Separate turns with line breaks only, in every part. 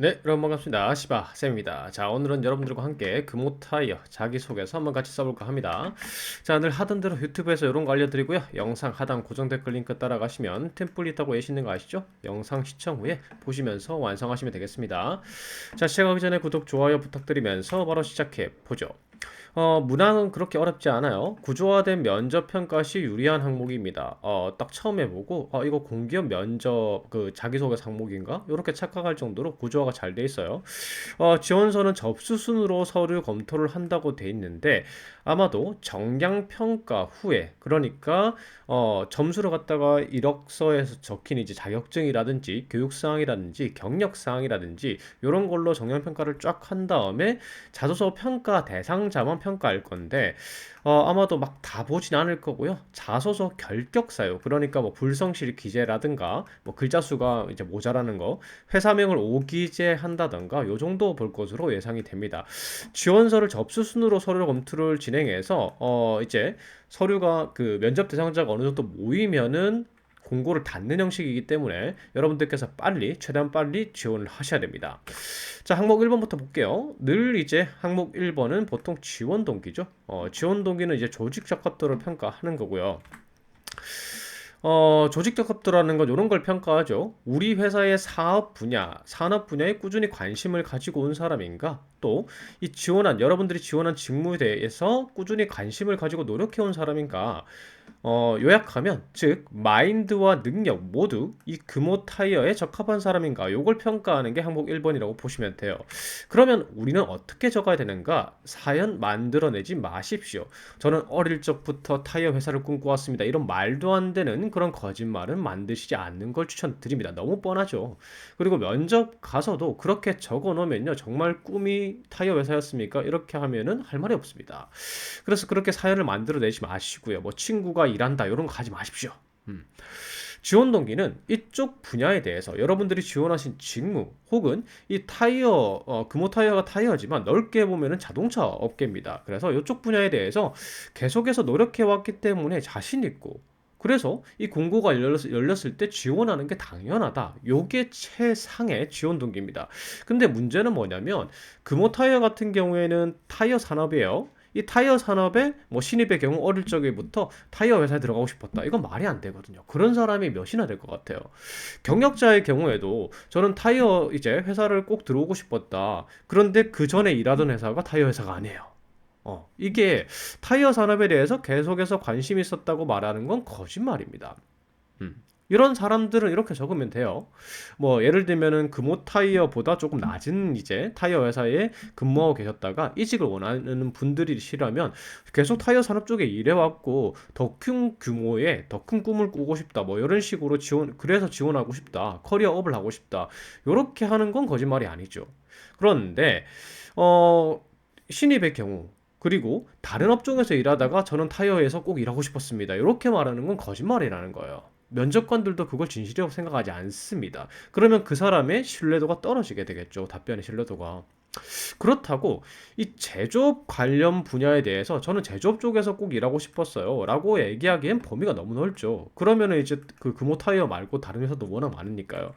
네, 여러분 반갑습니다. 시바 쌤입니다. 자, 오늘은 여러분들과 함께 금호 타이어 자기소개서 한번 같이 써볼까 합니다. 자, 늘 하던 대로 유튜브에서 이런 거 알려드리고요. 영상 하단 고정 댓글 링크 따라가시면 템플릿하고 예시는 거 아시죠? 영상 시청 후에 보시면서 완성하시면 되겠습니다. 자, 시작하기 전에 구독, 좋아요 부탁드리면서 바로 시작해 보죠. 어, 문항은 그렇게 어렵지 않아요. 구조화된 면접 평가 시 유리한 항목입니다. 어, 딱 처음 해보고, 어, 이거 공기업 면접 그 자기소개 항목인가? 이렇게 착각할 정도로 구조화가 잘 돼 있어요. 어, 지원서는 접수 순으로 서류 검토를 한다고 돼 있는데, 아마도 정량 평가 후에, 그러니까, 어, 점수를 갖다가 이력서에서 적힌 이제 자격증이라든지, 교육 사항이라든지, 경력 사항이라든지, 이런 걸로 정량 평가를 쫙 한 다음에 자소서 평가 대상 자만 평가할 건데 어, 아마도 막 다 보진 않을 거고요. 자소서 결격 사유 그러니까 뭐 불성실 기재라든가 뭐 글자 수가 이제 모자라는 거 회사명을 오기재 한다던가 요 정도 볼 것으로 예상이 됩니다. 지원서를 접수 순으로 서류 검토를 진행해서 어 이제 서류가 그 면접 대상자가 어느 정도 모이면은 공고를 닫는 형식이기 때문에 여러분들께서 빨리 최대한 빨리 지원을 하셔야 됩니다. 자, 항목 1번부터 볼게요. 늘 이제 항목 1번은 보통 지원 동기죠. 어, 지원 동기는 이제 조직 적합도를 평가하는 거고요. 어, 조직 적합도라는 건 이런 걸 평가하죠. 우리 회사의 사업 분야, 산업 분야에 꾸준히 관심을 가지고 온 사람인가? 또 이 지원한 여러분들이 지원한 직무에 대해서 꾸준히 관심을 가지고 노력해 온 사람인가? 어, 요약하면 즉 마인드와 능력 모두 이 금호 타이어에 적합한 사람인가 요걸 평가하는 게 항목 1번이라고 보시면 돼요. 그러면 우리는 어떻게 적어야 되는가? 사연 만들어내지 마십시오. 저는 어릴 적부터 타이어 회사를 꿈꿔왔습니다. 이런 말도 안 되는 그런 거짓말은 만드시지 않는 걸 추천드립니다. 너무 뻔하죠. 그리고 면접 가서도 그렇게 적어 놓으면요. 정말 꿈이 타이어 회사였습니까? 이렇게 하면은 할 말이 없습니다. 그래서 그렇게 사연을 만들어내지 마시고요. 뭐 친구가 일한다 이런 거 하지 마십시오. 음. 지원 동기는 이쪽 분야에 대해서 여러분들이 지원하신 직무 혹은 이 타이어 어, 금호 타이어가 타이어지만 넓게 보면은 자동차 업계입니다. 그래서 이쪽 분야에 대해서 계속해서 노력해 왔기 때문에 자신 있고 그래서 이 공고가 열렸, 열렸을 때 지원하는 게 당연하다. 요게 최상의 지원 동기입니다. 근데 문제는 뭐냐면 금호 타이어 같은 경우에는 타이어 산업이에요. 이 타이어 산업에 뭐 신입의 경우 어릴 적에부터 타이어 회사에 들어가고 싶었다. 이건 말이 안 되거든요. 그런 사람이 몇이나 될 것 같아요. 경력자의 경우에도 저는 타이어 이제 회사를 꼭 들어오고 싶었다. 그런데 그 전에 일하던 회사가 타이어 회사가 아니에요. 어, 이게 타이어 산업에 대해서 계속해서 관심이 있었다고 말하는 건 거짓말입니다. 음. 이런 사람들은 이렇게 적으면 돼요. 뭐 예를 들면은 금호 타이어보다 조금 낮은 이제 타이어 회사에 근무하고 계셨다가 이직을 원하는 분들이시라면 계속 타이어 산업 쪽에 일해왔고 더 큰 규모의 더 큰 꿈을 꾸고 싶다. 뭐 이런 식으로 지원 그래서 지원하고 싶다. 커리어업을 하고 싶다. 이렇게 하는 건 거짓말이 아니죠. 그런데 어 신입의 경우 그리고 다른 업종에서 일하다가 저는 타이어에서 꼭 일하고 싶었습니다. 이렇게 말하는 건 거짓말이라는 거예요. 면접관들도 그걸 진실이라고 생각하지 않습니다. 그러면 그 사람의 신뢰도가 떨어지게 되겠죠. 답변의 신뢰도가. 그렇다고 이 제조업 관련 분야에 대해서 저는 제조업 쪽에서 꼭 일하고 싶었어요. 라고 얘기하기엔 범위가 너무 넓죠. 그러면은 이제 그 금호 타이어 말고 다른 회사도 워낙 많으니까요.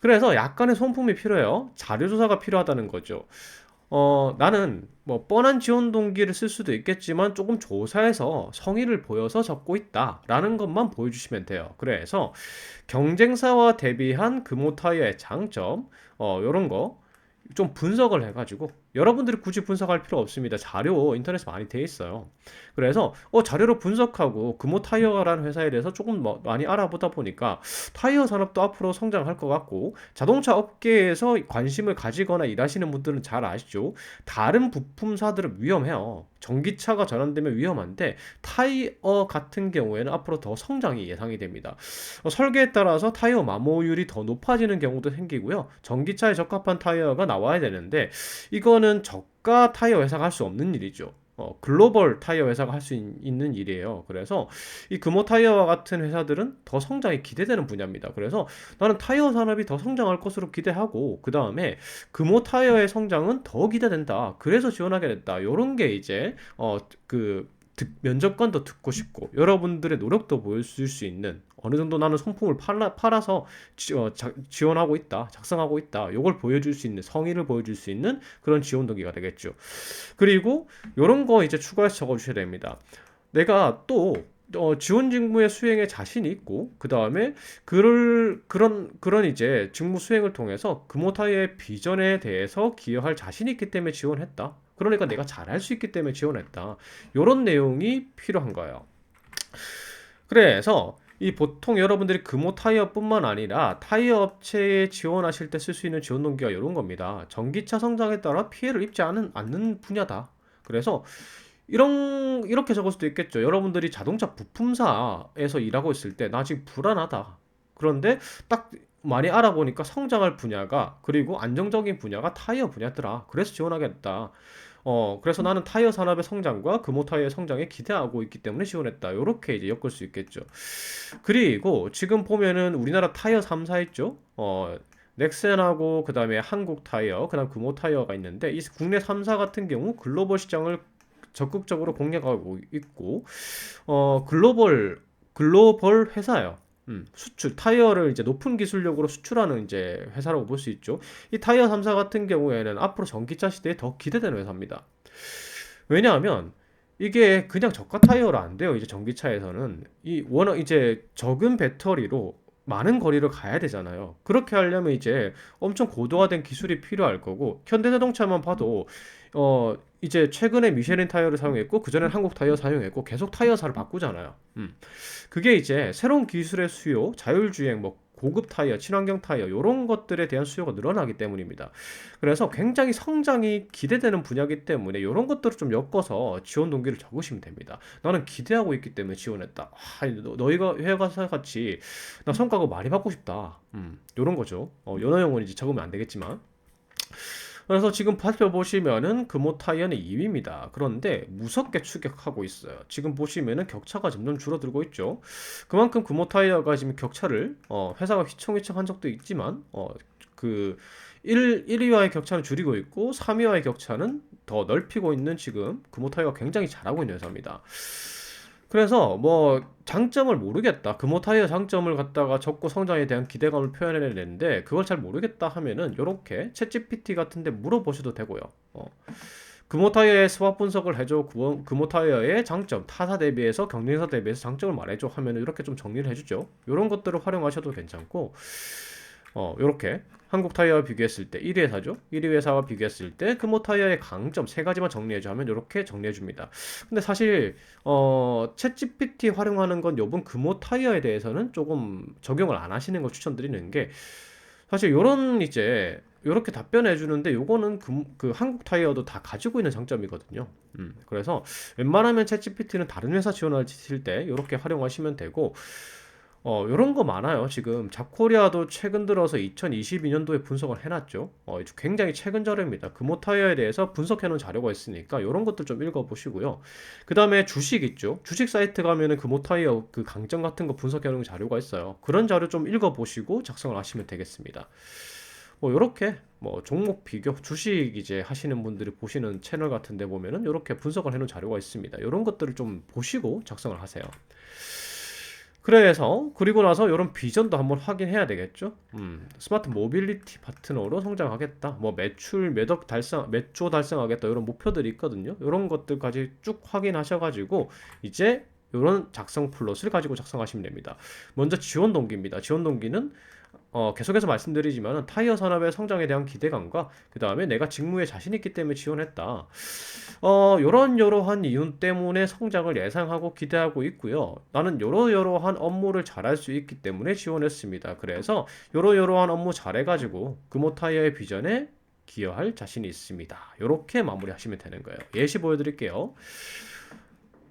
그래서 약간의 손품이 필요해요. 자료조사가 필요하다는 거죠. 어, 나는 뭐 뻔한 지원 동기를 쓸 수도 있겠지만 조금 조사해서 성의를 보여서 적고 있다라는 것만 보여주시면 돼요. 그래서 경쟁사와 대비한 금호 타이어의 장점, 어, 요런 거 좀 분석을 해가지고 여러분들이 굳이 분석할 필요 없습니다. 자료 인터넷에 많이 돼 있어요. 그래서 어, 자료로 분석하고 금호 타이어라는 회사에 대해서 조금 뭐 많이 알아보다 보니까 타이어 산업도 앞으로 성장할 것 같고 자동차 업계에서 관심을 가지거나 일하시는 분들은 잘 아시죠. 다른 부품사들은 위험해요. 전기차가 전환되면 위험한데 타이어 같은 경우에는 앞으로 더 성장이 예상이 됩니다. 어, 설계에 따라서 타이어 마모율이 더 높아지는 경우도 생기고요. 전기차에 적합한 타이어가 나와야 되는데 이거는 저가 타이어 회사가 할 수 없는 일이죠. 어, 글로벌 타이어 회사가 할 수 있는 일이에요. 그래서 이 금호 타이어와 같은 회사들은 더 성장이 기대되는 분야입니다. 그래서 나는 타이어 산업이 더 성장할 것으로 기대하고 그 다음에 금호 타이어의 성장은 더 기대된다. 그래서 지원하게 됐다. 이런 게 이제 어, 그 면접관도 듣고 싶고 여러분들의 노력도 보여줄 수 있는 어느 정도 나는 손품을 팔아, 팔아서 지, 어, 자, 지원하고 있다, 작성하고 있다. 요걸 보여줄 수 있는 성의를 보여줄 수 있는 그런 지원 동기가 되겠죠. 그리고 요런 거 이제 추가해서 적어주셔야 됩니다. 내가 또 어, 지원 직무의 수행에 자신이 있고 그 다음에 그를 그런 그런 이제 직무 수행을 통해서 금호타의 비전에 대해서 기여할 자신이 있기 때문에 지원했다. 그러니까 내가 잘할 수 있기 때문에 지원했다. 요런 내용이 필요한 거예요. 그래서 이 보통 여러분들이 금호 타이어뿐만 아니라 타이어 업체에 지원하실 때 쓸 수 있는 지원 동기가 이런 겁니다. 전기차 성장에 따라 피해를 입지 않은, 않는 분야다. 그래서 이런 이렇게 적을 수도 있겠죠. 여러분들이 자동차 부품사에서 일하고 있을 때 나 지금 불안하다. 그런데 딱 많이 알아보니까 성장할 분야가 그리고 안정적인 분야가 타이어 분야더라. 그래서 지원하겠다. 어, 그래서 나는 타이어 산업의 성장과 금호 타이어의 성장에 기대하고 있기 때문에 지원했다. 요렇게 이제 엮을 수 있겠죠. 그리고 지금 보면은 우리나라 타이어 3사 있죠? 어, 넥센하고 그다음에 한국 타이어, 그다음 금호 타이어가 있는데 이 국내 3사 같은 경우 글로벌 시장을 적극적으로 공략하고 있고 어, 글로벌 글로벌 회사예요. 음, 수출 타이어를 이제 높은 기술력으로 수출하는 이제 회사라고 볼 수 있죠. 이 타이어 3사 같은 경우에는 앞으로 전기차 시대에 더 기대되는 회사입니다. 왜냐하면 이게 그냥 저가 타이어로 안 돼요. 이제 전기차에서는 이 워낙 이제 적은 배터리로 많은 거리를 가야 되잖아요. 그렇게 하려면 이제 엄청 고도화된 기술이 필요할 거고 현대자동차만 봐도 어 이제 최근에 미쉐린 타이어를 사용했고 그전엔 한국 타이어 사용했고 계속 타이어사를 바꾸잖아요. 음. 그게 이제 새로운 기술의 수요, 자율주행, 뭐 고급 타이어, 친환경 타이어 이런 것들에 대한 수요가 늘어나기 때문입니다. 그래서 굉장히 성장이 기대되는 분야이기 때문에 이런 것들을 좀 엮어서 지원 동기를 적으시면 됩니다. 나는 기대하고 있기 때문에 지원했다. 아, 너, 희가 회사 같이 나 성과가 많이 받고 싶다. 음, 이런 거죠. 어, 연어용은 이제 적으면 안 되겠지만. 그래서 지금 살펴보시면은 금호 타이어는 2위입니다. 그런데 무섭게 추격하고 있어요. 지금 보시면은 격차가 점점 줄어들고 있죠. 그만큼 금호 타이어가 지금 격차를 어, 회사가 휘청휘청한 적도 있지만 어, 그 1, 1위와의 격차는 줄이고 있고 3위와의 격차는 더 넓히고 있는 지금 금호 타이어가 굉장히 잘하고 있는 회사입니다. 그래서 뭐 장점을 모르겠다. 금호 타이어 장점을 갖다가 적고 성장에 대한 기대감을 표현해야 되는데 그걸 잘 모르겠다 하면은 요렇게 챗GPT 같은데 물어보셔도 되고요. 어. 금호 타이어의 스왑 분석을 해줘. 금호 타이어의 장점, 타사 대비해서 경쟁사 대비해서 장점을 말해줘 하면은 이렇게 좀 정리를 해주죠. 이런 것들을 활용하셔도 괜찮고 어, 요렇게 한국 타이어와 비교했을 때 1위 회사죠. 1위 회사와 비교했을 때 금호 타이어의 강점 세 가지만 정리해줘 하면 이렇게 정리해줍니다. 근데 사실 어, 챗GPT 활용하는 건 요번 금호 타이어에 대해서는 조금 적용을 안 하시는 걸 추천드리는 게 사실 요런 이제 요렇게 답변해 주는데 요거는 그, 그, 한국 타이어도 다 가지고 있는 장점이거든요. 음, 그래서 웬만하면 챗GPT는 다른 회사 지원하실 때 요렇게 활용하시면 되고 어, 요런 거 많아요. 지금 잡코리아도 최근 들어서 2022년도에 분석을 해놨죠. 어, 굉장히 최근 자료입니다. 금호 타이어에 대해서 분석해놓은 자료가 있으니까 요런 것들 좀 읽어보시고요. 그 다음에 주식 있죠. 주식 사이트 가면은 금호 타이어 그 강점 같은 거 분석해놓은 자료가 있어요. 그런 자료 좀 읽어보시고 작성을 하시면 되겠습니다. 뭐 요렇게 뭐 종목 비교 주식 이제 하시는 분들이 보시는 채널 같은 데 보면은 요렇게 분석을 해놓은 자료가 있습니다. 요런 것들을 좀 보시고 작성을 하세요. 그래서 그리고 나서 이런 비전도 한번 확인해야 되겠죠. 음, 스마트 모빌리티 파트너로 성장하겠다. 뭐 매출 매덕 달성, 매조 달성하겠다. 이런 목표들이 있거든요. 이런 것들까지 쭉 확인하셔가지고 이제 이런 작성 플롯을 가지고 작성하시면 됩니다. 먼저 지원 동기입니다. 지원 동기는 어, 계속해서 말씀드리지만 타이어 산업의 성장에 대한 기대감과 그 다음에 내가 직무에 자신 있기 때문에 지원했다. 어, 요런 여러한 이유 때문에 성장을 예상하고 기대하고 있고요. 나는 요러요러한 업무를 잘할 수 있기 때문에 지원했습니다. 그래서 요러요러한 업무 잘해가지고 금호 타이어의 비전에 기여할 자신이 있습니다. 이렇게 마무리하시면 되는 거예요. 예시 보여드릴게요.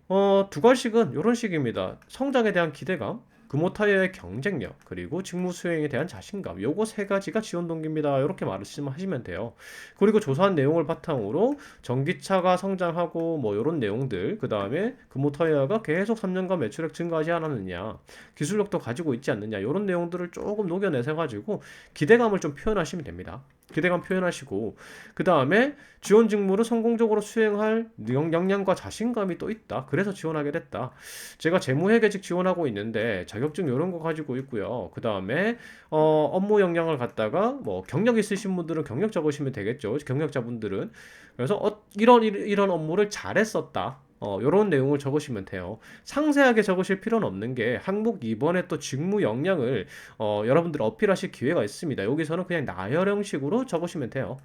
어, 두 가지씩은 이런 식입니다. 성장에 대한 기대감, 금호타이어의 경쟁력 그리고 직무 수행에 대한 자신감 요거 세 가지가 지원 동기입니다. 이렇게 말씀하시면 돼요. 그리고 조사한 내용을 바탕으로 전기차가 성장하고 뭐 이런 내용들 그 다음에 금호타이어가 계속 3년간 매출액 증가하지 않았느냐 기술력도 가지고 있지 않느냐 이런 내용들을 조금 녹여내서 가지고 기대감을 좀 표현하시면 됩니다 기대감 표현하시고 그 다음에 지원 직무를 성공적으로 수행할 영- 역량과 자신감이 또 있다. 그래서 지원하게 됐다. 제가 재무회계직 지원하고 있는데 자격증 이런 거 가지고 있고요. 그 다음에 어, 업무 역량을 갖다가 뭐 경력 있으신 분들은 경력 적으시면 되겠죠. 경력자분들은 그래서 어, 이런 일- 이런 업무를 잘했었다. 어, 요런 내용을 적으시면 돼요. 상세하게 적으실 필요는 없는 게 항목 2번에 또 직무 역량을 어, 여러분들 어필하실 기회가 있습니다. 여기서는 그냥 나열 형식으로 적으시면 돼요.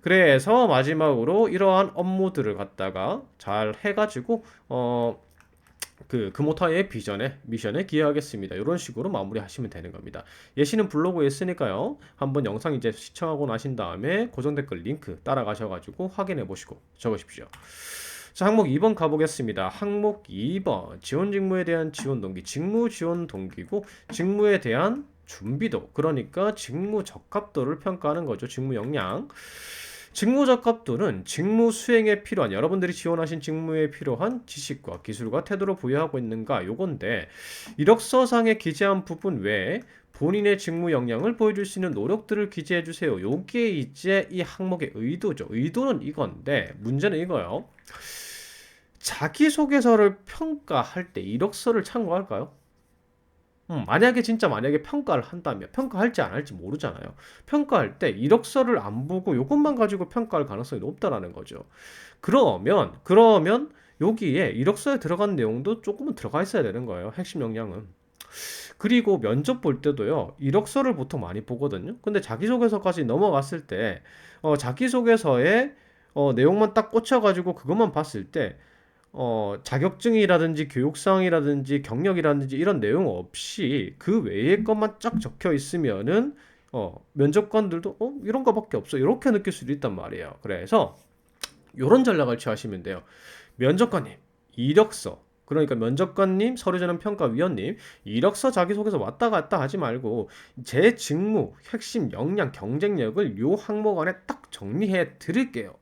그래서 마지막으로 이러한 업무들을 갖다가 잘 해가지고 어, 그 금호타의 비전에 미션에 기여하겠습니다. 이런 식으로 마무리하시면 되는 겁니다. 예시는 블로그에 있으니까요. 한번 영상 이제 시청하고 나신 다음에 고정 댓글 링크 따라가셔가지고 확인해 보시고 적으십시오. 자, 항목 2번 가보겠습니다. 항목 2번 지원 직무에 대한 지원 동기, 직무 지원 동기고 직무에 대한 준비도, 그러니까 직무 적합도를 평가하는 거죠. 직무 역량. 직무 적합도는 직무 수행에 필요한 여러분들이 지원하신 직무에 필요한 지식과 기술과 태도를 부여하고 있는가 요건데 이력서상에 기재한 부분 외에 본인의 직무 역량을 보여줄 수 있는 노력들을 기재해 주세요. 요게 이제 이 항목의 의도죠. 의도는 이건데 문제는 이거요. 자기소개서를 평가할 때 이력서를 참고할까요? 음, 만약에 진짜 만약에 평가를 한다면 평가할지 안 할지 모르잖아요. 평가할 때 이력서를 안 보고 이것만 가지고 평가할 가능성이 높다라는 거죠. 그러면 그러면 여기에 이력서에 들어간 내용도 조금은 들어가 있어야 되는 거예요. 핵심 역량은. 그리고 면접 볼 때도요. 이력서를 보통 많이 보거든요. 근데 자기소개서까지 넘어갔을 때 어, 자기소개서에 어, 내용만 딱 꽂혀가지고 그것만 봤을 때 어, 자격증이라든지 교육사항이라든지 경력이라든지 이런 내용 없이 그 외의 것만 쫙 적혀 있으면은 어, 면접관들도 어, 이런 거밖에 없어. 이렇게 느낄 수도 있단 말이에요. 그래서 요런 전략을 취하시면 돼요. 면접관님, 이력서. 그러니까 면접관님, 서류전환 평가위원님, 이력서 자기소개서 왔다 갔다 하지 말고 제 직무, 핵심 역량, 경쟁력을 요 항목 안에 딱 정리해 드릴게요.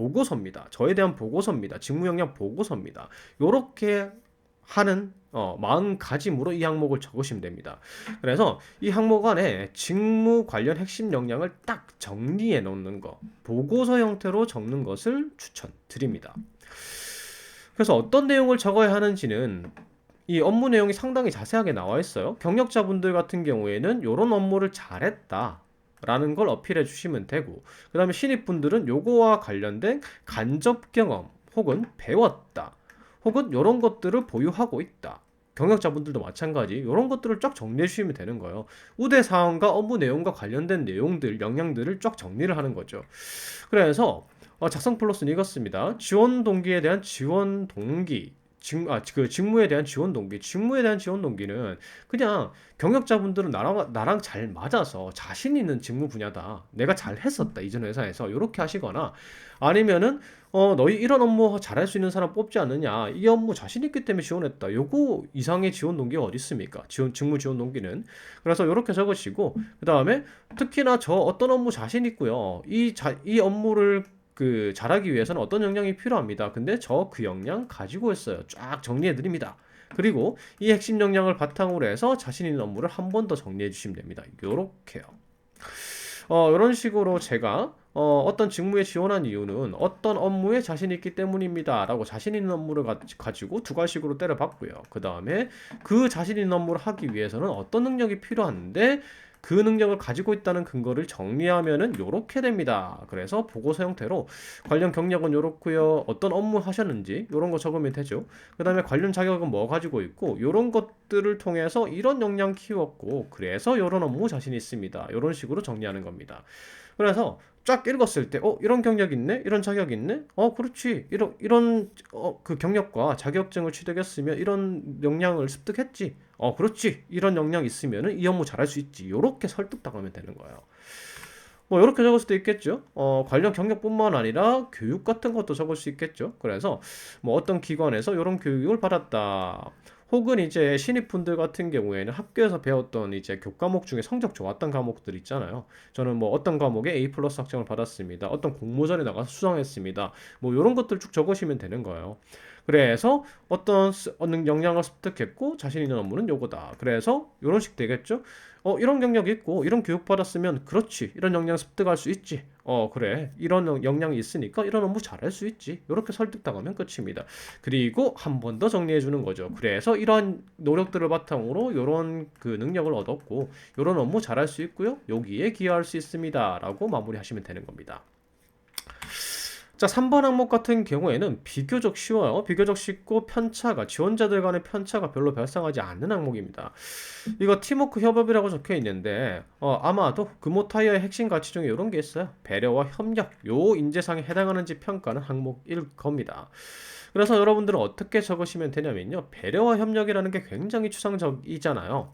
보고서입니다. 저에 대한 보고서입니다. 직무 역량 보고서입니다. 요렇게 하는 어, 마음가짐으로 이 항목을 적으시면 됩니다. 그래서 이 항목 안에 직무 관련 핵심 역량을 딱 정리해 놓는 거, 보고서 형태로 적는 것을 추천드립니다. 그래서 어떤 내용을 적어야 하는지는 이 업무 내용이 상당히 자세하게 나와 있어요. 경력자분들 같은 경우에는 이런 업무를 잘했다. 라는 걸 어필해 주시면 되고 그 다음에 신입분들은 요거와 관련된 간접 경험 혹은 배웠다 혹은 이런 것들을 보유하고 있다. 경력자분들도 마찬가지. 이런 것들을 쫙 정리해 주시면 되는 거예요. 우대 사항과 업무 내용과 관련된 내용들 역량들을 쫙 정리를 하는 거죠. 그래서 어, 작성 플러스는 이것입니다. 지원 동기에 대한 지원 동기 직, 아, 그 직무에 대한 지원 동기, 직무에 대한 지원 동기는 그냥 경력자분들은 나랑 나랑 잘 맞아서 자신 있는 직무 분야다. 내가 잘 했었다 이전 회사에서 이렇게 하시거나 아니면은 어 너희 이런 업무 잘할 수 있는 사람 뽑지 않느냐 이 업무 자신 있기 때문에 지원했다. 요거 이상의 지원 동기가 어디 있습니까? 지원 직무 지원 동기는 그래서 이렇게 적으시고 그 다음에 특히나 저 어떤 업무 자신 있고요. 이 자 이 업무를 그 잘하기 위해서는 어떤 역량이 필요합니다. 근데 저 그 역량 가지고 있어요. 쫙 정리해 드립니다. 그리고 이 핵심 역량을 바탕으로 해서 자신 있는 업무를 한 번 더 정리해 주시면 됩니다. 요렇게요. 어, 이런 식으로 제가 어, 어떤 직무에 지원한 이유는 어떤 업무에 자신 있기 때문입니다. 라고 자신 있는 업무를 가, 가지고 두 가지식으로 때려봤고요. 그 다음에 그 자신 있는 업무를 하기 위해서는 어떤 능력이 필요한데 그 능력을 가지고 있다는 근거를 정리하면은 요렇게 됩니다. 그래서 보고서 형태로 관련 경력은 요렇고요. 어떤 업무 하셨는지 요런 거 적으면 되죠. 그다음에 관련 자격은 뭐 가지고 있고 요런 것들을 통해서 이런 역량 키웠고 그래서 요런 업무 자신 있습니다. 요런 식으로 정리하는 겁니다. 그래서 쫙 읽었을 때, 어, 이런 경력 있네? 이런 자격 있네? 어, 그렇지. 이런, 이런, 어, 그 경력과 자격증을 취득했으면 이런 역량을 습득했지. 어, 그렇지. 이런 역량 있으면은 이 업무 잘할 수 있지. 요렇게 설득당하면 되는 거예요. 뭐, 요렇게 적을 수도 있겠죠. 어, 관련 경력뿐만 아니라 교육 같은 것도 적을 수 있겠죠. 그래서 뭐 어떤 기관에서 이런 교육을 받았다. 혹은 이제 신입분들 같은 경우에는 학교에서 배웠던 이제 교과목 중에 성적 좋았던 과목들 있잖아요. 저는 뭐 어떤 과목에 A 플러스 학점을 받았습니다. 어떤 공모전에 나가서 수상했습니다. 뭐 이런 것들 쭉 적으시면 되는 거예요. 그래서 어떤 스- 어느 역량을 습득했고 자신 있는 업무는 요거다. 그래서 이런 식 되겠죠? 어, 이런 경력이 있고 이런 교육 받았으면 그렇지. 이런 역량 습득할 수 있지. 어, 그래. 이런 역량이 있으니까 이런 업무 잘할 수 있지. 이렇게 설득당하면 끝입니다. 그리고 한 번 더 정리해 주는 거죠. 그래서 이런 노력들을 바탕으로 이런 그 능력을 얻었고 이런 업무 잘할 수 있고요. 여기에 기여할 수 있습니다 라고 마무리하시면 되는 겁니다. 자, 3번 항목 같은 경우에는 비교적 쉬워요. 비교적 쉽고 편차가 지원자들 간의 편차가 별로 발생하지 않는 항목입니다. 이거 팀워크 협업이라고 적혀 있는데 어, 아마도 금호타이어의 핵심 가치 중에 이런 게 있어요. 배려와 협력. 요 인재상에 해당하는지 평가는 항목일 겁니다. 그래서 여러분들은 어떻게 적으시면 되냐면요. 배려와 협력이라는 게 굉장히 추상적이잖아요.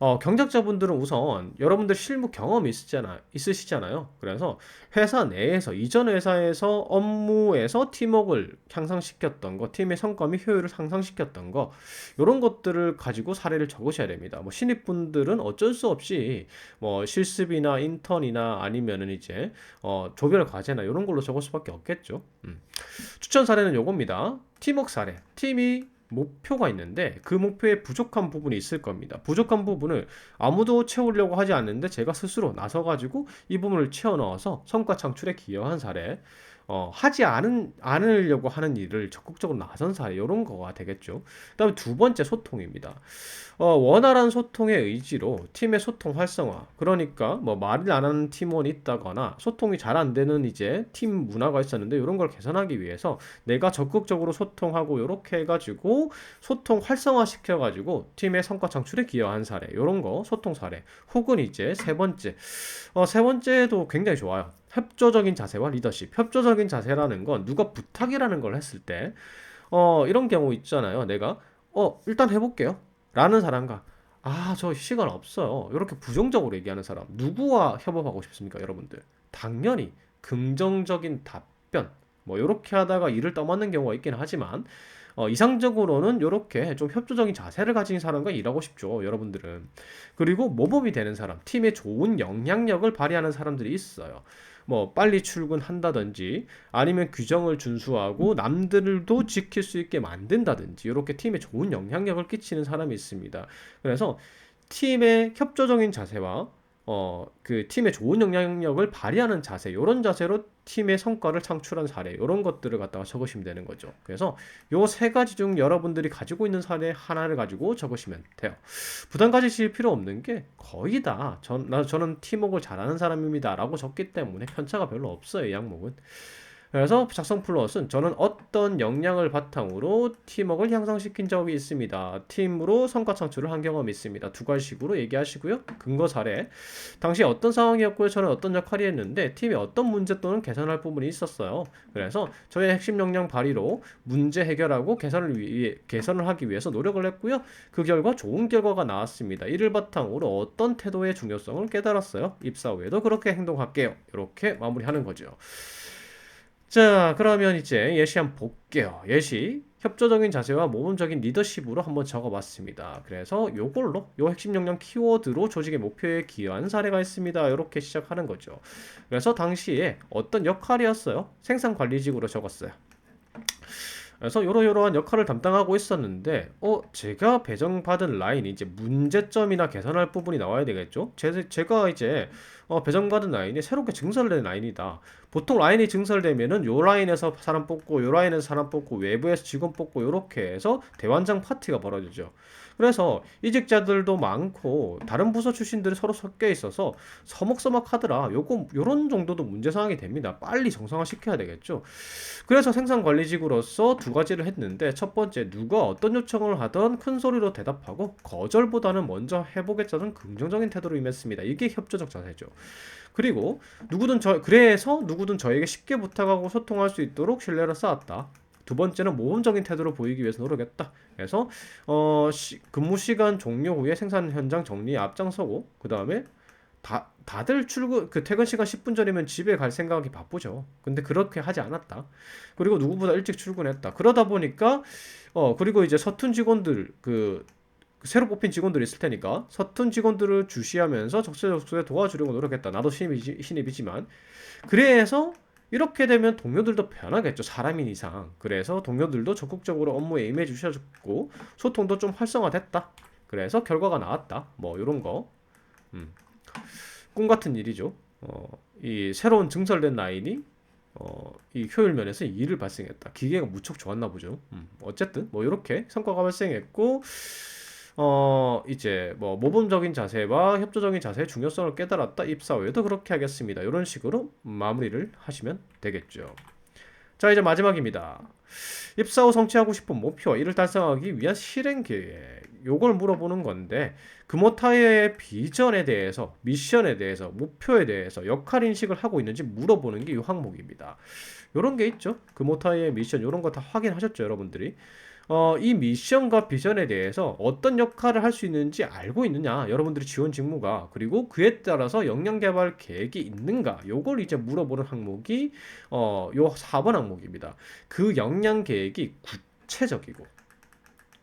어, 경작자분들은 우선 여러분들 실무 경험이 있으잖아, 있으시잖아요. 그래서 회사 내에서, 이전 회사에서 업무에서 팀워크를 향상시켰던 거, 팀의 성과 및 효율을 향상시켰던 거, 이런 것들을 가지고 사례를 적으셔야 됩니다. 뭐 신입분들은 어쩔 수 없이 뭐 실습이나 인턴이나 아니면은 이제 어, 조별 과제나 이런 걸로 적을 수밖에 없겠죠. 음. 추천 사례는 요겁니다. 팀워크 사례. 팀이 목표가 있는데 그 목표에 부족한 부분이 있을 겁니다. 부족한 부분을 아무도 채우려고 하지 않는데 제가 스스로 나서 가지고 이 부분을 채워 넣어서 성과 창출에 기여한 사례. 어, 하지 않은 않으려고 하는 일을 적극적으로 나선 사례 이런 거가 되겠죠. 그 다음에 두 번째 소통입니다. 어, 원활한 소통의 의지로 팀의 소통 활성화. 그러니까 뭐 말을 안 하는 팀원이 있다거나 소통이 잘 안 되는 이제 팀 문화가 있었는데 이런 걸 개선하기 위해서 내가 적극적으로 소통하고 이렇게 해가지고 소통 활성화 시켜가지고 팀의 성과 창출에 기여한 사례. 이런 거 소통 사례. 혹은 이제 세 번째. 어, 세 번째도 굉장히 좋아요. 협조적인 자세와 리더십. 협조적인 자세라는 건 누가 부탁이라는 걸 했을 때, 어, 이런 경우 있잖아요. 내가, 어, 일단 해볼게요. 라는 사람과, 아, 저 시간 없어요. 이렇게 부정적으로 얘기하는 사람. 누구와 협업하고 싶습니까, 여러분들? 당연히 긍정적인 답변. 뭐, 이렇게 하다가 일을 떠맡는 경우가 있긴 하지만, 어, 이상적으로는 이렇게 좀 협조적인 자세를 가진 사람과 일하고 싶죠, 여러분들은. 그리고 모범이 되는 사람, 팀에 좋은 영향력을 발휘하는 사람들이 있어요. 뭐 빨리 출근한다든지 아니면 규정을 준수하고 남들도 지킬 수 있게 만든다든지 이렇게 팀에 좋은 영향력을 끼치는 사람이 있습니다. 그래서 팀의 협조적인 자세와 어, 그 팀의 좋은 영향력을 발휘하는 자세, 이런 자세로 팀의 성과를 창출한 사례, 이런 것들을 갖다가 적으시면 되는 거죠. 그래서 요 세 가지 중 여러분들이 가지고 있는 사례 하나를 가지고 적으시면 돼요. 부담 가지실 필요 없는 게 거의 다 전, 나, 저는 팀워크를 잘하는 사람입니다. 라고 적기 때문에 편차가 별로 없어요. 이 항목은. 그래서 작성 플러스는 저는 어떤 역량을 바탕으로 팀워크를 향상시킨 적이 있습니다. 팀으로 성과 창출을 한 경험이 있습니다. 두 가지식으로 얘기하시고요. 근거 사례. 당시 어떤 상황이었고요. 저는 어떤 역할이 했는데 팀에 어떤 문제 또는 개선할 부분이 있었어요. 그래서 저의 핵심 역량 발휘로 문제 해결하고 개선을 위해 개선을 하기 위해서 노력을 했고요. 그 결과 좋은 결과가 나왔습니다. 이를 바탕으로 어떤 태도의 중요성을 깨달았어요. 입사 후에도 그렇게 행동할게요. 이렇게 마무리하는 거죠. 자, 그러면 이제 예시 한번 볼게요. 예시. 협조적인 자세와 모범적인 리더십으로 한번 적어봤습니다. 그래서 요걸로, 요 핵심 역량 키워드로 조직의 목표에 기여한 사례가 있습니다. 이렇게 시작하는 거죠. 그래서 당시에 어떤 역할이었어요? 생산 관리직으로 적었어요. 그래서 요러요러한 역할을 담당하고 있었는데, 어, 제가 배정받은 라인이 이제 문제점이나 개선할 부분이 나와야 되겠죠? 제, 제가 이제, 어, 배정받은 라인이 새롭게 증설된 라인이다. 보통 라인이 증설되면은 요 라인에서 사람 뽑고, 요 라인에서 사람 뽑고, 외부에서 직원 뽑고, 요렇게 해서 대환장 파티가 벌어지죠. 그래서 이직자들도 많고, 다른 부서 출신들이 서로 섞여 있어서 서먹서먹하더라. 요거, 요런 정도도 문제사항이 됩니다. 빨리 정상화 시켜야 되겠죠. 그래서 생산 관리직으로서 두 가지를 했는데 첫 번째 누가 어떤 요청을 하던 큰 소리로 대답하고 거절보다는 먼저 해보겠다는 긍정적인 태도로 임했습니다. 이게 협조적 자세죠. 그리고 누구든 저 그래서 누구든 저에게 쉽게 부탁하고 소통할 수 있도록 신뢰를 쌓았다. 두 번째는 모범적인 태도를 보이기 위해서 노력했다. 그래서 어, 시, 근무 시간 종료 후에 생산 현장 정리에 앞장서고 그 다음에 다 다들 출근 그 퇴근 시간 10분 전이면 집에 갈 생각이 바쁘죠. 근데 그렇게 하지 않았다. 그리고 누구보다 일찍 출근했다. 그러다 보니까 어 그리고 이제 서툰 직원들 그 새로 뽑힌 직원들이 있을 테니까 서툰 직원들을 주시하면서 적재적소에 도와주려고 노력했다. 나도 신입이지, 신입이지만 그래서 이렇게 되면 동료들도 변하겠죠. 사람인 이상. 그래서 동료들도 적극적으로 업무에 임해 주셔줬고 소통도 좀 활성화됐다. 그래서 결과가 나왔다. 뭐 이런 거. 음. 꿈 같은 일이죠. 어, 이 새로운 증설된 라인이 어, 이 효율 면에서 이를 발생했다. 기계가 무척 좋았나 보죠. 음, 어쨌든 뭐 이렇게 성과가 발생했고 어, 이제 뭐 모범적인 자세와 협조적인 자세의 중요성을 깨달았다. 입사 후에도 그렇게 하겠습니다. 이런 식으로 마무리를 하시면 되겠죠. 자, 이제 마지막입니다. 입사 후 성취하고 싶은 목표, 이를 달성하기 위한 실행 계획. 요걸 물어보는 건데 금호타의 비전에 대해서, 미션에 대해서, 목표에 대해서 역할 인식을 하고 있는지 물어보는 게 이 항목입니다. 요런 게 있죠. 금호타의 미션 요런 거 다 확인하셨죠, 여러분들이? 어, 이 미션과 비전에 대해서 어떤 역할을 할 수 있는지 알고 있느냐, 여러분들이 지원 직무가 그리고 그에 따라서 역량 개발 계획이 있는가, 요걸 이제 물어보는 항목이 어, 요 4번 항목입니다. 그 역량 계획이 구체적이고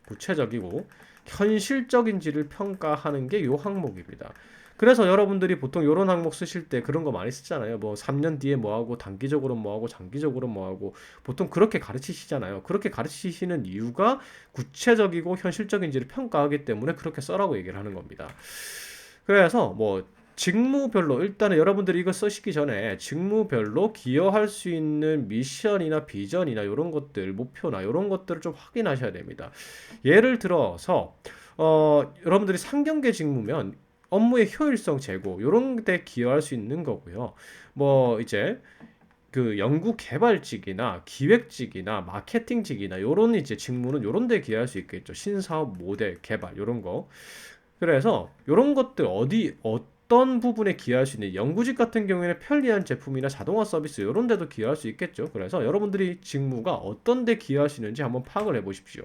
구체적이고 현실적인지를 평가하는 게 요 항목입니다. 그래서 여러분들이 보통 이런 항목 쓰실 때 그런 거 많이 쓰잖아요. 뭐 3년 뒤에 뭐 하고 단기적으로 뭐 하고 장기적으로 뭐 하고 보통 그렇게 가르치시잖아요. 그렇게 가르치시는 이유가 구체적이고 현실적인지를 평가하기 때문에 그렇게 써라고 얘기를 하는 겁니다. 그래서 뭐 직무별로 일단은 여러분들이 이거 쓰시기 전에 직무별로 기여할 수 있는 미션이나 비전이나 이런 것들 목표나 이런 것들을 좀 확인하셔야 됩니다. 예를 들어서 어, 여러분들이 상경계 직무면 업무의 효율성 제고 요런 데 기여할 수 있는 거고요. 뭐 이제 그 연구 개발직이나 기획직이나 마케팅직이나 요런 이제 직무는 요런 데 기여할 수 있겠죠. 신사업 모델 개발 요런 거. 그래서 요런 것들 어디 어떤 부분에 기여할 수 있는 연구직 같은 경우에는 편리한 제품이나 자동화 서비스 요런 데도 기여할 수 있겠죠. 그래서 여러분들이 직무가 어떤 데 기여하시는지 한번 파악을 해 보십시오.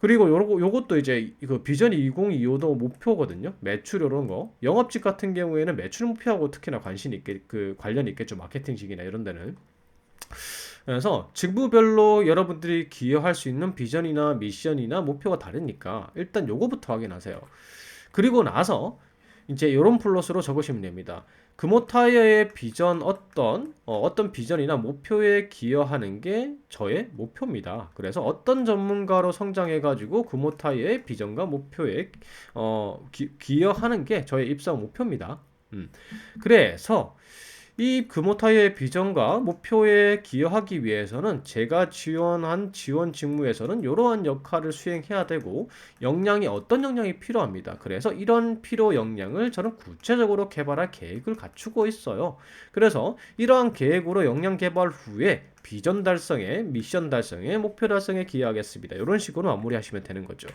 그리고 요거 요것도 이제 그 비전 2025도 목표거든요. 매출 이런 거. 영업직 같은 경우에는 매출 목표하고 특히나 관심 있게 그 관련이 있겠죠. 마케팅직이나 이런 데는. 그래서 직무별로 여러분들이 기여할 수 있는 비전이나 미션이나 목표가 다르니까 일단 요거부터 확인하세요. 그리고 나서 이제 이런 플러스로 적으시면 됩니다. 금호타이어의 비전 어떤 어, 떤 비전이나 목표에 기여하는 게 저의 목표입니다. 그래서 어떤 전문가로 성장해가지고 금호타이어의 비전과 목표에 어, 기, 기여하는 게 저의 입사 목표입니다. 음. 그래서 이 금호타이어의 비전과 목표에 기여하기 위해서는 제가 지원한 지원 직무에서는 이러한 역할을 수행해야 되고 역량이 어떤 역량이 필요합니다. 그래서 이런 필요 역량을 저는 구체적으로 개발할 계획을 갖추고 있어요. 그래서 이러한 계획으로 역량 개발 후에 비전 달성에 미션 달성에 목표 달성에 기여하겠습니다. 이런 식으로 마무리하시면 되는 거죠.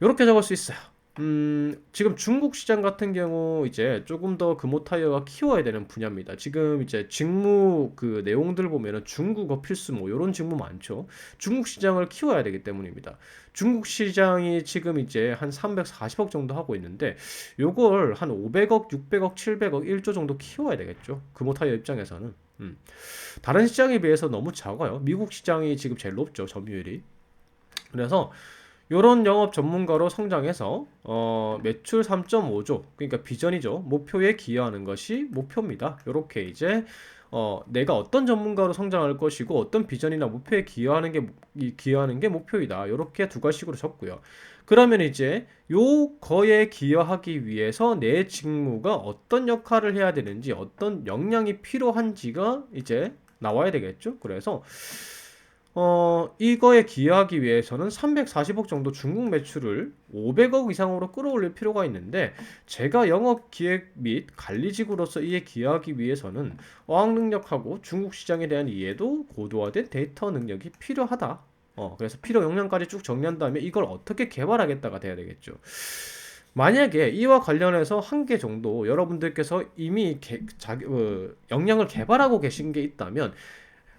이렇게 적을 수 있어요. 음, 지금 중국 시장 같은 경우 이제 조금 더 금호 타이어가 키워야 되는 분야입니다. 지금 이제 직무 그 내용들 보면은 중국어 필수 뭐 이런 직무 많죠. 중국 시장을 키워야 되기 때문입니다. 중국 시장이 지금 이제 한 340억 정도 하고 있는데 요걸 한 500억, 600억, 700억, 1조 정도 키워야 되겠죠. 금호 타이어 입장에서는. 음. 다른 시장에 비해서 너무 작아요. 미국 시장이 지금 제일 높죠. 점유율이. 그래서 요런 영업 전문가로 성장해서 어, 매출 3.5조 그러니까 비전이죠. 목표에 기여하는 것이 목표입니다. 요렇게 이제 어, 내가 어떤 전문가로 성장할 것이고 어떤 비전이나 목표에 기여하는 게 기여하는 게 목표이다. 요렇게 두 가지식으로 적고요. 그러면 이제 요 거에 기여하기 위해서 내 직무가 어떤 역할을 해야 되는지 어떤 역량이 필요한지가 이제 나와야 되겠죠? 그래서 어, 이거에 기여하기 위해서는 340억 정도 중국 매출을 500억 이상으로 끌어올릴 필요가 있는데 제가 영업 기획 및 관리직으로서 이에 기여하기 위해서는 어학 능력하고 중국 시장에 대한 이해도 고도화된 데이터 능력이 필요하다. 어, 그래서 필요 역량까지 쭉 정리한 다음에 이걸 어떻게 개발하겠다가 돼야 되겠죠. 만약에 이와 관련해서 한 개 정도 여러분들께서 이미 개, 자기, 어, 역량을 개발하고 계신 게 있다면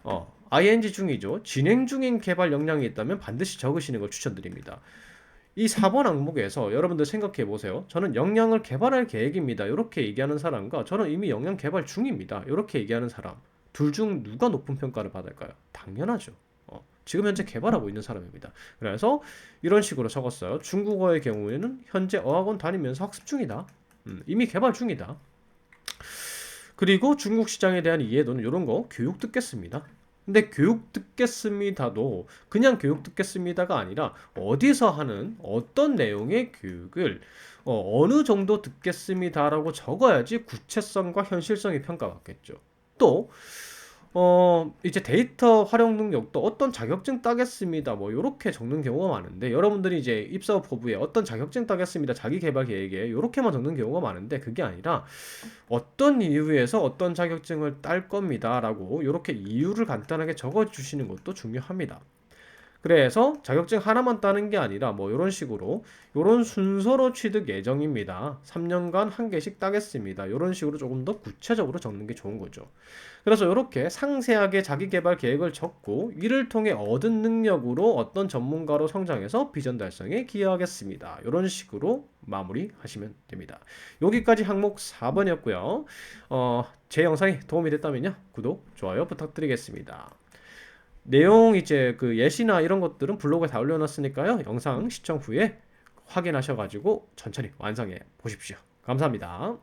어, ing 중이죠. 진행 중인 개발 역량이 있다면 반드시 적으시는 걸 추천드립니다. 이 4번 항목에서 여러분들 생각해 보세요. 저는 역량을 개발할 계획입니다. 이렇게 얘기하는 사람과 저는 이미 역량 개발 중입니다. 이렇게 얘기하는 사람. 둘 중 누가 높은 평가를 받을까요? 당연하죠. 어, 지금 현재 개발하고 있는 사람입니다. 그래서 이런 식으로 적었어요. 중국어의 경우에는 현재 어학원 다니면서 학습 중이다. 음, 이미 개발 중이다. 그리고 중국 시장에 대한 이해도는 이런 거 교육 듣겠습니다. 근데 교육 듣겠습니다도 그냥 교육 듣겠습니다가 아니라 어디서 하는 어떤 내용의 교육을 어, 느 정도 듣겠습니다라고 적어야지 구체성과 현실성이 평가받겠죠. 또 어, 이제 데이터 활용 능력도 어떤 자격증 따겠습니다. 뭐, 요렇게 적는 경우가 많은데, 여러분들이 이제 입사업 포부에 어떤 자격증 따겠습니다. 자기 개발 계획에 요렇게만 적는 경우가 많은데, 그게 아니라 어떤 이유에서 어떤 자격증을 딸 겁니다. 라고 요렇게 이유를 간단하게 적어 주시는 것도 중요합니다. 그래서 자격증 하나만 따는 게 아니라 뭐 이런 식으로 이런 순서로 취득 예정입니다. 3년간 한 개씩 따겠습니다. 이런 식으로 조금 더 구체적으로 적는 게 좋은 거죠. 그래서 이렇게 상세하게 자기 개발 계획을 적고 이를 통해 얻은 능력으로 어떤 전문가로 성장해서 비전 달성에 기여하겠습니다. 이런 식으로 마무리하시면 됩니다. 여기까지 항목 4번이었고요. 어, 제 영상이 도움이 됐다면요. 구독, 좋아요 부탁드리겠습니다. 내용 이제 그 예시나 이런 것들은 블로그에 다 올려놨으니까요. 영상 시청 후에 확인하셔가지고 천천히 완성해 보십시오. 감사합니다.